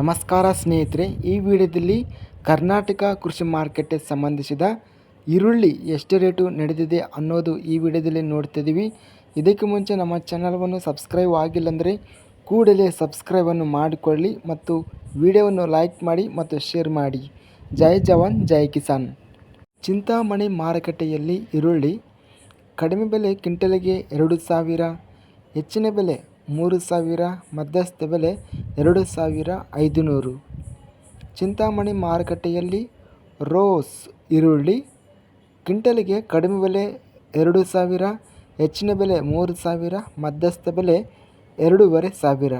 ನಮಸ್ಕಾರ ಸ್ನೇಹಿತರೆ, ಈ ವಿಡಿಯೋದಲ್ಲಿ ಕರ್ನಾಟಕ ಕೃಷಿ ಮಾರ್ಕೆಟ್ಗೆ ಸಂಬಂಧಿಸಿದ ಈರುಳ್ಳಿ ಎಷ್ಟು ರೇಟು ನಡೆದಿದೆ ಅನ್ನೋದು ಈ ವಿಡಿಯೋದಲ್ಲಿ ನೋಡ್ತಿದ್ದೀವಿ ಇದಕ್ಕೆ ಮುಂಚೆ ನಮ್ಮ ಚಾನಲ್ವನ್ನು ಸಬ್ಸ್ಕ್ರೈಬ್ ಆಗಿಲ್ಲ ಅಂದರೆ ಕೂಡಲೇ ಸಬ್ಸ್ಕ್ರೈಬನ್ನು ಮಾಡಿಕೊಳ್ಳಿ ಮತ್ತು ವಿಡಿಯೋವನ್ನು ಲೈಕ್ ಮಾಡಿ ಮತ್ತು ಶೇರ್ ಮಾಡಿ. ಜೈ ಜವಾನ್, ಜೈ ಕಿಸಾನ್. ಚಿಂತಾಮಣಿ ಮಾರುಕಟ್ಟೆಯಲ್ಲಿ ಈರುಳ್ಳಿ ಕಡಿಮೆ ಬೆಲೆ, ಕ್ವಿಂಟಲಿಗೆ ಎರಡು ಸಾವಿರ, ಹೆಚ್ಚಿನ ಬೆಲೆ ಮೂರು ಸಾವಿರ, ಮಧ್ಯಸ್ಥ ಬೆಲೆ ಎರಡು ಸಾವಿರ ಐದುನೂರು. ಚಿಂತಾಮಣಿ ಮಾರುಕಟ್ಟೆಯಲ್ಲಿ ರೋಸ್ ಈರುಳ್ಳಿ, ಕ್ವಿಂಟಲಿಗೆ ಕಡಿಮೆ ಬೆಲೆ ಎರಡು ಸಾವಿರ, ಹೆಚ್ಚಿನ ಬೆಲೆ ಮೂರು ಸಾವಿರ, ಮಧ್ಯಸ್ಥ ಬೆಲೆ ಎರಡೂವರೆ ಸಾವಿರ.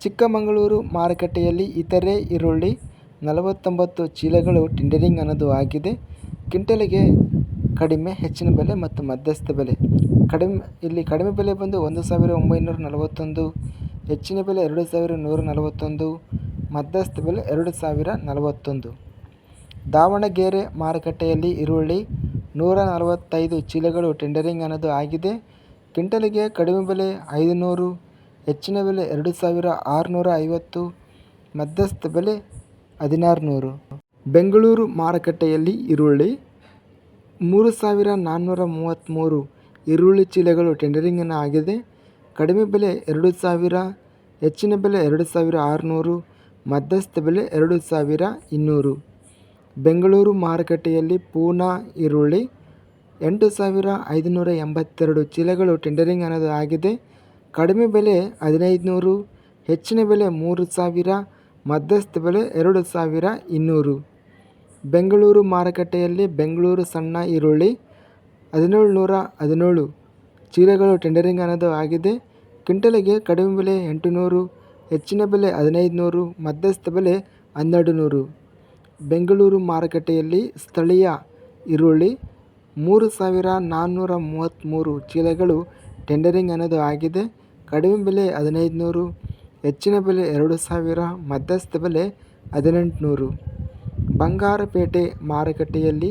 ಚಿಕ್ಕಮಗಳೂರು ಮಾರುಕಟ್ಟೆಯಲ್ಲಿ ಇತರೆ ಈರುಳ್ಳಿ, ನಲವತ್ತೊಂಬತ್ತು ಚೀಲಗಳು ಟೆಂಡರಿಂಗ್ ಅನ್ನೋದು ಆಗಿದೆ. ಕ್ವಿಂಟಲಿಗೆ ಕಡಿಮೆ, ಹೆಚ್ಚಿನ ಬೆಲೆ ಮತ್ತು ಮಧ್ಯಸ್ಥ ಬೆಲೆ. ಕಡಿಮೆ, ಇಲ್ಲಿ ಕಡಿಮೆ ಬೆಲೆ ಬಂದು ಒಂದು ಸಾವಿರ ಒಂಬೈನೂರ ನಲವತ್ತೊಂದು, ಹೆಚ್ಚಿನ ಬೆಲೆ ಎರಡು ಸಾವಿರ ನೂರ ನಲವತ್ತೊಂದು, ಮಧ್ಯಸ್ಥ ಬೆಲೆ ಎರಡು ಸಾವಿರ ನಲವತ್ತೊಂದು. ದಾವಣಗೆರೆ ಮಾರುಕಟ್ಟೆಯಲ್ಲಿ ಈರುಳ್ಳಿ ನೂರ ನಲವತ್ತೈದು ಚೀಲಗಳು ಟೆಂಡರಿಂಗ್ ಅನ್ನೋದು ಆಗಿದೆ. ಕ್ವಿಂಟಲಿಗೆ ಕಡಿಮೆ ಬೆಲೆ ಐದುನೂರು, ಹೆಚ್ಚಿನ ಬೆಲೆ ಎರಡು ಸಾವಿರ ಆರುನೂರ ಐವತ್ತು, ಮಧ್ಯಸ್ಥ ಬೆಲೆ ಹದಿನಾರು ನೂರು ಬೆಂಗಳೂರು ಮಾರುಕಟ್ಟೆಯಲ್ಲಿ ಈರುಳ್ಳಿ ಮೂರು ಸಾವಿರ ನಾನ್ನೂರ ಮೂವತ್ತ್ಮೂರು ಈರುಳ್ಳಿ ಚೀಲಗಳು ಟೆಂಡರಿಂಗನ್ನು ಆಗಿದೆ. ಕಡಿಮೆ ಬೆಲೆ ಎರಡು ಸಾವಿರ, ಹೆಚ್ಚಿನ ಬೆಲೆ ಎರಡು ಸಾವಿರ ಆರುನೂರು, ಮಧ್ಯಸ್ಥ ಬೆಲೆ ಎರಡು ಸಾವಿರ ಇನ್ನೂರು. ಬೆಂಗಳೂರು ಮಾರುಕಟ್ಟೆಯಲ್ಲಿ ಪೂನಾ ಈರುಳ್ಳಿ ಎಂಟು ಸಾವಿರ ಐದುನೂರ ಎಂಬತ್ತೆರಡು ಚೀಲಗಳು ಟೆಂಡರಿಂಗ್ ಅನ್ನೋದು ಆಗಿದೆ. ಕಡಿಮೆ ಬೆಲೆ ಹದಿನೈದು ನೂರು ಹೆಚ್ಚಿನ ಬೆಲೆ ಮೂರು ಸಾವಿರ, ಮಧ್ಯಸ್ಥ ಬೆಲೆ ಎರಡು ಸಾವಿರ ಇನ್ನೂರು. ಬೆಂಗಳೂರು ಮಾರುಕಟ್ಟೆಯಲ್ಲಿ ಬೆಂಗಳೂರು ಸಣ್ಣ ಈರುಳ್ಳಿ, ಹದಿನೇಳು ನೂರ ಹದಿನೇಳು. ಚೀಲಗಳು ಟೆಂಡರಿಂಗ್ ಅನ್ನೋದು ಆಗಿದೆ. ಕ್ವಿಂಟಲಿಗೆ ಕಡಿಮೆ ಬೆಲೆ ಎಂಟು ನೂರು ಹೆಚ್ಚಿನ ಬೆಲೆ ಹದಿನೈದು ನೂರು ಮಧ್ಯಸ್ಥ ಬೆಲೆ ಹನ್ನೆರಡು ನೂರು ಬೆಂಗಳೂರು ಮಾರುಕಟ್ಟೆಯಲ್ಲಿ ಸ್ಥಳೀಯ ಈರುಳ್ಳಿ, ಮೂರು ಸಾವಿರ ನಾನ್ನೂರ ಮೂವತ್ತ್ಮೂರು ಚೀಲಗಳು ಟೆಂಡರಿಂಗ್ ಅನ್ನೋದು ಆಗಿದೆ. ಕಡಿಮೆ ಬೆಲೆ ಹದಿನೈದು ನೂರು ಹೆಚ್ಚಿನ ಬೆಲೆ ಎರಡು ಸಾವಿರ, ಮಧ್ಯಸ್ಥ ಬೆಲೆ ಹದಿನೆಂಟುನೂರು. ಬಂಗಾರಪೇಟೆ ಮಾರುಕಟ್ಟೆಯಲ್ಲಿ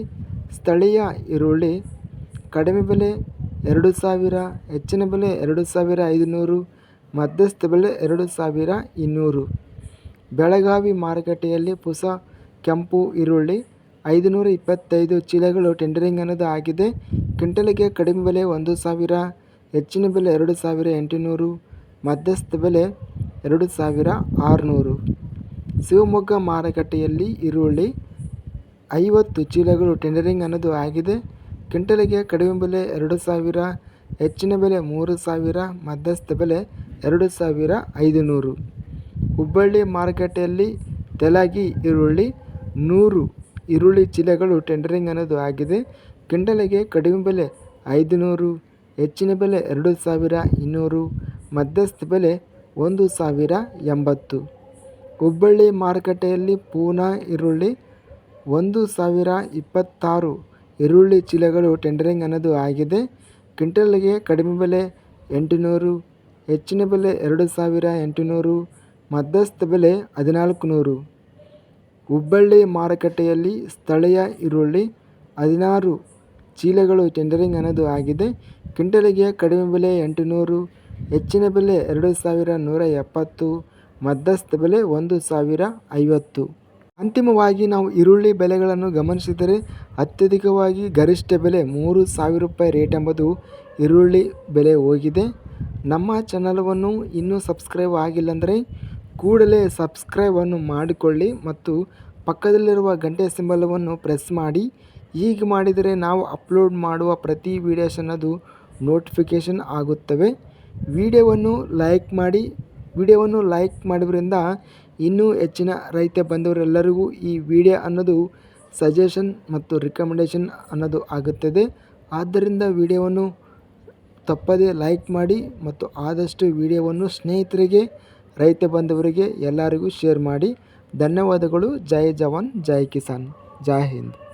ಸ್ಥಳೀಯ ಈರುಳ್ಳಿ ಕಡಿಮೆ ಬೆಲೆ ಎರಡು ಸಾವಿರ, ಹೆಚ್ಚಿನ ಬೆಲೆ ಎರಡು ಸಾವಿರ ಐದುನೂರು, ಮಧ್ಯಸ್ಥ ಬೆಲೆ ಎರಡು ಸಾವಿರ ಇನ್ನೂರು. ಬೆಳಗಾವಿ ಮಾರುಕಟ್ಟೆಯಲ್ಲಿ ಪುಸ ಕೆಂಪು ಈರುಳ್ಳಿ ಐದುನೂರ ಇಪ್ಪತ್ತೈದು ಚೀಲಗಳು ಟೆಂಡರಿಂಗ್ ಅನ್ನೋದು ಆಗಿದೆ. ಕ್ವಿಂಟಲಿಗೆ ಕಡಿಮೆ ಬೆಲೆ ಒಂದು ಸಾವಿರ, ಹೆಚ್ಚಿನ ಬೆಲೆ ಎರಡು ಸಾವಿರ ಎಂಟುನೂರು, ಮಧ್ಯಸ್ಥ ಬೆಲೆ ಎರಡು ಸಾವಿರ ಆರುನೂರು. ಶಿವಮೊಗ್ಗ ಮಾರುಕಟ್ಟೆಯಲ್ಲಿ ಈರುಳ್ಳಿ ಐವತ್ತು ಚೀಲಗಳು ಟೆಂಡರಿಂಗ್ ಅನ್ನೋದು ಆಗಿದೆ. ಕ್ವಿಂಟಲಿಗೆ ಕಡಿಮೆ ಬೆಲೆ ಎರಡು ಸಾವಿರ, ಹೆಚ್ಚಿನ ಬೆಲೆ ಮೂರು ಸಾವಿರ, ಮಧ್ಯಸ್ಥ ಬೆಲೆ ಎರಡು ಸಾವಿರ ಐದು ನೂರು ಹುಬ್ಬಳ್ಳಿ ಮಾರುಕಟ್ಟೆಯಲ್ಲಿ ತೆಲಾಗಿ ಈರುಳ್ಳಿ ನೂರು ಈರುಳ್ಳಿ ಚೀಲಗಳು ಟೆಂಡರಿಂಗ್ ಅನ್ನೋದು ಆಗಿದೆ. ಕ್ವಿಂಟಲಿಗೆ ಕಡಿಮೆ ಬೆಲೆ ಐದುನೂರು, ಹೆಚ್ಚಿನ ಬೆಲೆ ಎರಡು ಸಾವಿರ ಇನ್ನೂರು, ಮಧ್ಯಸ್ಥ ಬೆಲೆ ಒಂದು ಸಾವಿರ ಎಂಬತ್ತು. ಹುಬ್ಬಳ್ಳಿ ಮಾರುಕಟ್ಟೆಯಲ್ಲಿ ಪೂನಾ ಈರುಳ್ಳಿ ಒಂದು ಸಾವಿರ ಇಪ್ಪತ್ತಾರು ಈರುಳ್ಳಿ ಚೀಲಗಳು ಟೆಂಡರಿಂಗ್ ಅನ್ನೋದು ಆಗಿದೆ. ಕ್ವಿಂಟಲ್ಗೆ ಕಡಿಮೆ ಬೆಲೆ ಎಂಟುನೂರು, ಹೆಚ್ಚಿನ ಬೆಲೆ ಎರಡು ಸಾವಿರ ಎಂಟುನೂರು, ಮಧ್ಯಸ್ಥ ಬೆಲೆ ಹದಿನಾಲ್ಕು ನೂರು ಹುಬ್ಬಳ್ಳಿ ಮಾರುಕಟ್ಟೆಯಲ್ಲಿ ಸ್ಥಳೀಯ ಈರುಳ್ಳಿ ಹದಿನಾರು ಚೀಲಗಳು ಟೆಂಡರಿಂಗ್ ಅನ್ನೋದು ಆಗಿದೆ. ಕ್ವಿಂಟಲಿಗೆ ಕಡಿಮೆ ಬೆಲೆ ಎಂಟುನೂರು, ಹೆಚ್ಚಿನ ಬೆಲೆ ಎರಡು ಸಾವಿರ ನೂರ ಎಪ್ಪತ್ತು ಮಧ್ಯಸ್ಥ ಬೆಲೆ ಒಂದು ಸಾವಿರ ಐವತ್ತು. ಅಂತಿಮವಾಗಿ ನಾವು ಈರುಳ್ಳಿ ಬೆಲೆಗಳನ್ನು ಗಮನಿಸಿದರೆ ಅತ್ಯಧಿಕವಾಗಿ ಗರಿಷ್ಠ ಬೆಲೆ ಮೂರು ಸಾವಿರ ರೂಪಾಯಿ ರೇಟ್ ಎಂಬುದು ಈರುಳ್ಳಿ ಬೆಲೆ ಹೋಗಿದೆ. ನಮ್ಮ ಚಾನಲವನ್ನು ಇನ್ನೂ ಸಬ್ಸ್ಕ್ರೈಬ್ ಆಗಿಲ್ಲಂದರೆ ಕೂಡಲೇ ಸಬ್ಸ್ಕ್ರೈಬನ್ನು ಮಾಡಿಕೊಳ್ಳಿ ಮತ್ತು ಪಕ್ಕದಲ್ಲಿರುವ ಗಂಟೆ ಸಿಂಬಲವನ್ನು ಪ್ರೆಸ್ ಮಾಡಿ. ಹೀಗೆ ಮಾಡಿದರೆ ನಾವು ಅಪ್ಲೋಡ್ ಮಾಡುವ ಪ್ರತಿ ವೀಡಿಯೋಸ್ ಅನ್ನೋದು ನೋಟಿಫಿಕೇಷನ್ ಆಗುತ್ತವೆ. ವಿಡಿಯೋವನ್ನು ಲೈಕ್ ಮಾಡಿ ವಿಡಿಯೋವನ್ನು ಲೈಕ್ ಮಾಡೋದ್ರಿಂದ ಇನ್ನೂ ಹೆಚ್ಚಿನ ರೈತ ಬಂದವರೆಲ್ಲರಿಗೂ ಈ ವಿಡಿಯೋ ಅನ್ನೋದು ಸಜೆಷನ್ ಮತ್ತು ರಿಕಮೆಂಡೇಷನ್ ಅನ್ನೋದು ಆಗುತ್ತದೆ. ಆದ್ದರಿಂದ ವಿಡಿಯೋವನ್ನು ತಪ್ಪದೇ ಲೈಕ್ ಮಾಡಿ ಮತ್ತು ಆದಷ್ಟು ವಿಡಿಯೋವನ್ನು ಸ್ನೇಹಿತರಿಗೆ, ರೈತ ಬಂದವರಿಗೆ ಎಲ್ಲರಿಗೂ ಶೇರ್ ಮಾಡಿ. ಧನ್ಯವಾದಗಳು. ಜೈ ಜವಾನ್. ಜೈ ಕಿಸಾನ್. ಜೈ ಹಿಂದ್.